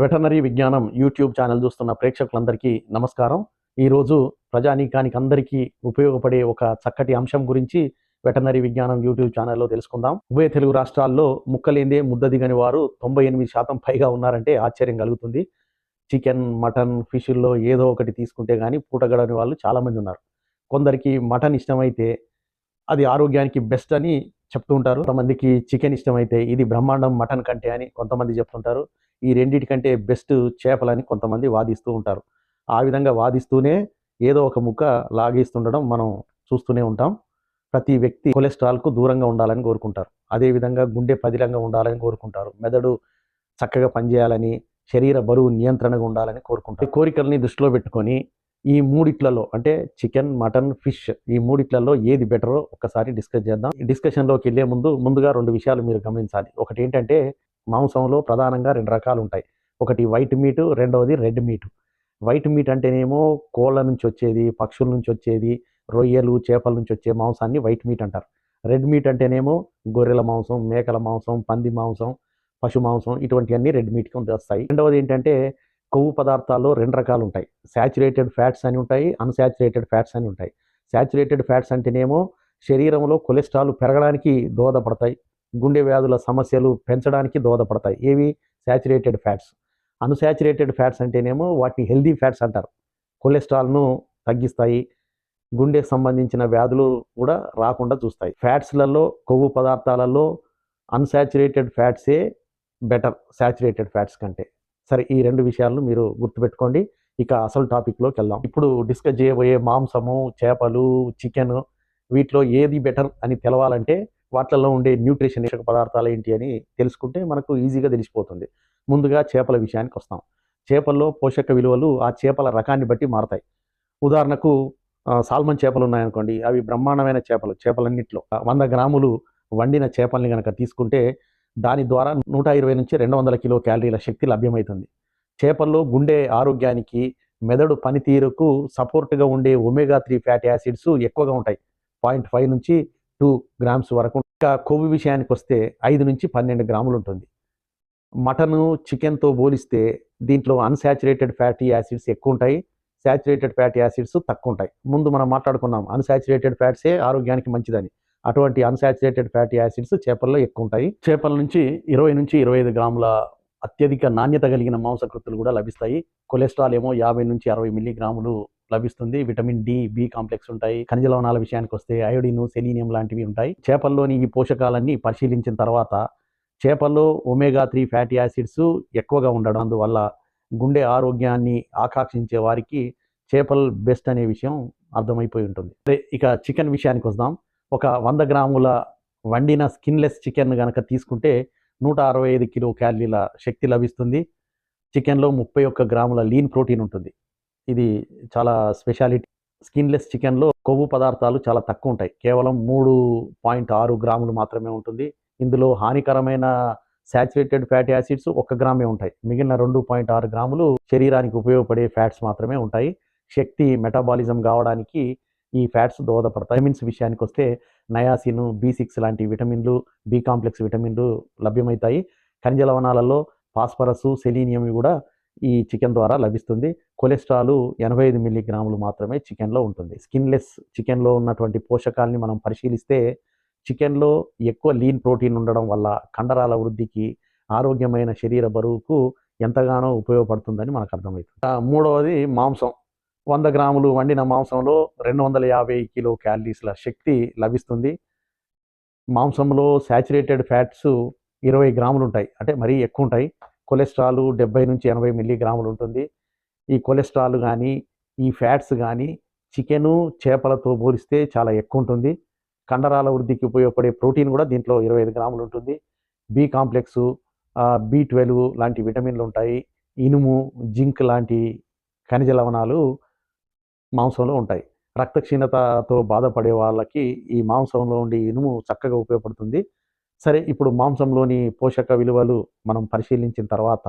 Veterinary విజ్ఞానం YouTube channel చూస్తున్న ప్రేక్షకులందరికీ నమస్కారం. ఈరోజు ప్రజానీకానికి అందరికీ ఉపయోగపడే ఒక చక్కటి అంశం గురించి వెటనరీ విజ్ఞానం యూట్యూబ్ ఛానల్లో తెలుసుకుందాం. ఉభయ తెలుగు రాష్ట్రాల్లో ముక్కలేందే ముద్ద దిగని వారు తొంభై ఎనిమిది శాతం పైగా ఉన్నారంటే ఆశ్చర్యం కలుగుతుంది. చికెన్ మటన్ ఫిష్ల్లో ఏదో ఒకటి తీసుకుంటే కానీ పూటగడని వాళ్ళు చాలామంది ఉన్నారు. కొందరికి మటన్ ఇష్టమైతే అది ఆరోగ్యానికి బెస్ట్ అని చెప్తూ ఉంటారు. కొంతమందికి చికెన్ ఇష్టమైతే ఇది బ్రహ్మాండం మటన్ కంటే అని కొంతమంది చెప్తుంటారు. ఈ రెండిటికంటే బెస్ట్ చేపలని కొంతమంది వాదిస్తూ ఉంటారు. ఆ విధంగా వాదిస్తూనే ఏదో ఒక ముక్క లాగేస్తుండడం మనం చూస్తూనే ఉంటాం. ప్రతి వ్యక్తి కొలెస్ట్రాల్కు దూరంగా ఉండాలని కోరుకుంటారు. అదేవిధంగా గుండె పదిలంగా ఉండాలని కోరుకుంటారు. మెదడు చక్కగా పనిచేయాలని శరీర బరువు నియంత్రణగా ఉండాలని కోరుకుంటారు. కోరికల్ని దృష్టిలో పెట్టుకొని ఈ మూడిట్లలో అంటే చికెన్ మటన్ ఫిష్ ఈ మూడిట్లలో ఏది బెటరో ఒక్కసారి డిస్కస్ చేద్దాం. డిస్కషన్లోకి వెళ్ళే ముందు ముందుగా రెండు విషయాలు మీరు గమనించాలి. ఒకటి ఏంటంటే మాంసంలో ప్రధానంగా రెండు రకాలు ఉంటాయి ఒకటి వైట్ మీట్ రెండవది రెడ్ మీట్. వైట్ మీట్ అంటేనేమో కోళ్ళ నుంచి వచ్చేది పక్షుల నుంచి వచ్చేది రొయ్యలు చేపల నుంచి వచ్చే మాంసాన్ని వైట్ మీట్ అంటారు. రెడ్ మీట్ అంటేనేమో గొర్రెల మాంసం మేకల మాంసం పంది మాంసం పశు మాంసం ఇటువంటివన్నీ రెడ్ మీట్కి వస్తాయి. రెండవది ఏంటంటే కొవ్వు పదార్థాల్లో రెండు రకాలు ఉంటాయి శాచురేటెడ్ ఫ్యాట్స్ అని ఉంటాయి అన్సాచురేటెడ్ ఫ్యాట్స్ అని ఉంటాయి. శాచురేటెడ్ ఫ్యాట్స్ అంటేనేమో శరీరంలో కొలెస్ట్రాల్ పెరగడానికి దోహదపడతాయి గుండె వ్యాధుల సమస్యలు పెంచడానికి దోహదపడతాయి. ఏవి? శాచురేటెడ్ ఫ్యాట్స్ అన్సాచురేటెడ్ ఫ్యాట్స్ అంటేనేమో వాటిని హెల్దీ ఫ్యాట్స్ అంటారు. కొలెస్ట్రాల్ను తగ్గిస్తాయి గుండెకు సంబంధించిన వ్యాధులు కూడా రాకుండా చూస్తాయి. ఫ్యాట్స్లలో కొవ్వు పదార్థాలలో అన్సాచురేటెడ్ ఫ్యాట్సే బెటర్ సాచురేటెడ్ ఫ్యాట్స్ కంటే. సరే ఈ రెండు విషయాలను మీరు గుర్తుపెట్టుకోండి. ఇక అసలు టాపిక్లోకి వెళ్దాం. ఇప్పుడు డిస్కస్ చేయబోయే మాంసము చేపలు చికెన్ వీటిలో ఏది బెటర్ అని తెలవాలంటే వాటిల్లో ఉండే న్యూట్రిషన్ పదార్థాలు ఏంటి అని తెలుసుకుంటే మనకు ఈజీగా తెలిసిపోతుంది. ముందుగా చేపల విషయానికి వస్తాం. చేపల్లో పోషక విలువలు ఆ చేపల రకాన్ని బట్టి మారతాయి. ఉదాహరణకు సాల్మన్ చేపలు ఉన్నాయనుకోండి అవి బ్రహ్మాండమైన చేపలు చేపలన్నింటిలో. వంద గ్రాములు వండిన చేపల్ని కనుక తీసుకుంటే దాని ద్వారా నూట ఇరవై నుంచి రెండు వందల కిలో క్యాలరీల శక్తి లభ్యమవుతుంది. చేపల్లో గుండె ఆరోగ్యానికి మెదడు పనితీరుకు సపోర్ట్గా ఉండే ఒమేగా త్రీ ఫ్యాటీ యాసిడ్స్ ఎక్కువగా ఉంటాయి. పాయింట్ ఫైవ్ నుంచి టూ గ్రామ్స్ వరకు ఇంకా కొవ్వు విషయానికి వస్తే ఐదు నుంచి పన్నెండు గ్రాములు ఉంటుంది. మటను చికెన్తో పోలిస్తే దీంట్లో అన్సాచురేటెడ్ ఫ్యాటీ యాసిడ్స్ ఎక్కువ ఉంటాయి. శాచురేటెడ్ ఫ్యాటీ యాసిడ్స్ తక్కువ ఉంటాయి. ముందు మనం మాట్లాడుకున్నాం అన్సాచురేటెడ్ ఫ్యాట్సే ఆరోగ్యానికి మంచిదని. అటువంటి అన్సాచురేటెడ్ ఫ్యాటీ యాసిడ్స్ చేపల్లో ఎక్కువ ఉంటాయి చేపల నుంచి ఇరవై నుంచి ఇరవై ఐదు గ్రాముల అత్యధిక నాణ్యత కలిగిన మాంసకృతులు కూడా లభిస్తాయి. కొలెస్ట్రాల్ ఏమో యాభై నుంచి అరవై మిల్లీగ్రాములు లభిస్తుంది. విటమిన్ డి బి కాంప్లెక్స్ ఉంటాయి. ఖనిజ లవణాల విషయానికి వస్తే అయోడిన్ సెలీనియం లాంటివి ఉంటాయి. చేపల్లోని ఈ పోషకాలన్నీ పరిశీలించిన తర్వాత చేపల్లో ఒమేగా త్రీ ఫ్యాటీ యాసిడ్స్ ఎక్కువగా ఉండడం అందువల్ల గుండె ఆరోగ్యాన్ని ఆకాంక్షించే వారికి చేపలు బెస్ట్ అనే విషయం అర్థమైపోయి ఉంటుంది. ఇక చికెన్ విషయానికి వద్దాం ఒక వంద గ్రాముల వండిన స్కిన్లెస్ చికెన్ కనుక తీసుకుంటే నూట అరవై ఐదు కిలో క్యాలరీల శక్తి లభిస్తుంది. చికెన్లో ముప్పై ఒక్క గ్రాముల లీన్ ప్రోటీన్ ఉంటుంది. ఇది చాలా స్పెషాలిటీ. స్కిన్లెస్ చికెన్లో కొవ్వు పదార్థాలు చాలా తక్కువ ఉంటాయి. కేవలం మూడు పాయింట్ ఆరు గ్రాములు మాత్రమే ఉంటుంది. ఇందులో హానికరమైన శాచురేటెడ్ ఫ్యాటీ యాసిడ్స్ ఒక్క గ్రామే ఉంటాయి. మిగిలిన రెండు పాయింట్ ఆరు గ్రాములు శరీరానికి ఉపయోగపడే ఫ్యాట్స్ మాత్రమే ఉంటాయి. శక్తి మెటాబాలిజం కావడానికి ఈ ఫ్యాట్స్ దోహదపడతాయి. విటమిన్స్ విషయానికి వస్తే నయాసిన్ బి సిక్స్ లాంటి విటమిన్లు బి కాంప్లెక్స్ విటమిన్లు లభ్యమవుతాయి ఖనిజ లవణాలలో ఫాస్ఫరస్ సెలీనియం కూడా ఈ చికెన్ ద్వారా లభిస్తుంది. కొలెస్ట్రాల్ ఎనభై ఐదు మిల్లీగ్రాములు మాత్రమే చికెన్లో ఉంటుంది. స్కిన్లెస్ చికెన్లో ఉన్నటువంటి పోషకాలని మనం పరిశీలిస్తే చికెన్లో ఎక్కువ లీన్ ప్రోటీన్ ఉండడం వల్ల కండరాల వృద్ధికి ఆరోగ్యమైన శరీర బరువుకు ఎంతగానో ఉపయోగపడుతుందని మనకు అర్థమవుతుంది. మూడవది మాంసం. వంద గ్రాములు వండిన మాంసంలో రెండు వందల యాభై కిలో క్యాలరీస్ల శక్తి లభిస్తుంది. మాంసంలో శాచురేటెడ్ ఫ్యాట్స్ ఇరవై గ్రాములు ఉంటాయి అంటే మరీ ఎక్కువ ఉంటాయి కొలెస్ట్రాల్ డెబ్బై నుంచి ఎనభై మిల్లీగ్రాములు ఉంటుంది ఈ కొలెస్ట్రాల్ కానీ ఈ ఫ్యాట్స్ కానీ చికెను చేపలతో పోలిస్తే చాలా ఎక్కువ ఉంటుంది కండరాల వృద్ధికి ఉపయోగపడే ప్రోటీన్ కూడా దీంట్లో ఇరవై ఐదు గ్రాములు ఉంటుంది బి కాంప్లెక్స్ బి ట్వెల్వ్ లాంటి విటమిన్లు ఉంటాయి ఇనుము జింక్ లాంటి ఖనిజ లవణాలు మాంసంలో ఉంటాయి. రక్తక్షీణతతో బాధపడే వాళ్ళకి ఈ మాంసంలో ఉండే ఇనుము చక్కగా ఉపయోగపడుతుంది. సరే ఇప్పుడు మాంసంలోని పోషక విలువలు మనం పరిశీలించిన తర్వాత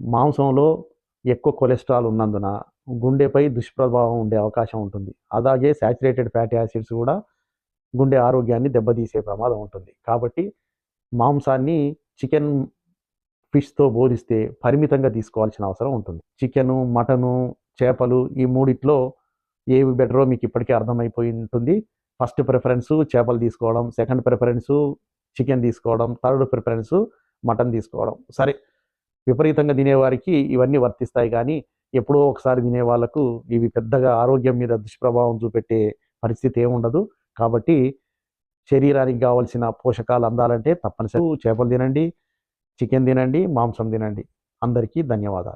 మాంసంలో ఎక్కువ కొలెస్ట్రాల్ ఉన్నందున గుండెపై దుష్ప్రభావం ఉండే అవకాశం ఉంటుంది. అలాగే శాచురేటెడ్ ఫ్యాటీ యాసిడ్స్ కూడా గుండె ఆరోగ్యాన్ని దెబ్బతీసే ప్రమాదం ఉంటుంది. కాబట్టి మాంసాన్ని చికెన్ ఫిష్తో పోలిస్తే పరిమితంగా తీసుకోవాల్సిన అవసరం ఉంటుంది. చికెను మటను చేపలు ఈ మూడిట్లో ఏవి బెటరో మీకు ఇప్పటికే అర్థమైపోయి ఉంటుంది ఫస్ట్ ప్రిఫరెన్సు చేపలు తీసుకోవడం సెకండ్ ప్రిఫరెన్సు చికెన్ తీసుకోవడం థర్డ్ ప్రిఫరెన్సు మటన్ తీసుకోవడం. సరే విపరీతంగా తినేవారికి ఇవన్నీ వర్తిస్తాయి కానీ ఎప్పుడో ఒకసారి తినే వాళ్ళకు ఇవి పెద్దగా ఆరోగ్యం మీద దుష్ప్రభావం చూపెట్టే పరిస్థితి ఏముండదు కాబట్టి శరీరానికి కావాల్సిన పోషకాలు అందాలంటే తప్పనిసరి చేపలు తినండి చికెన్ తినండి మాంసం తినండి. అందరికీ ధన్యవాదాలు.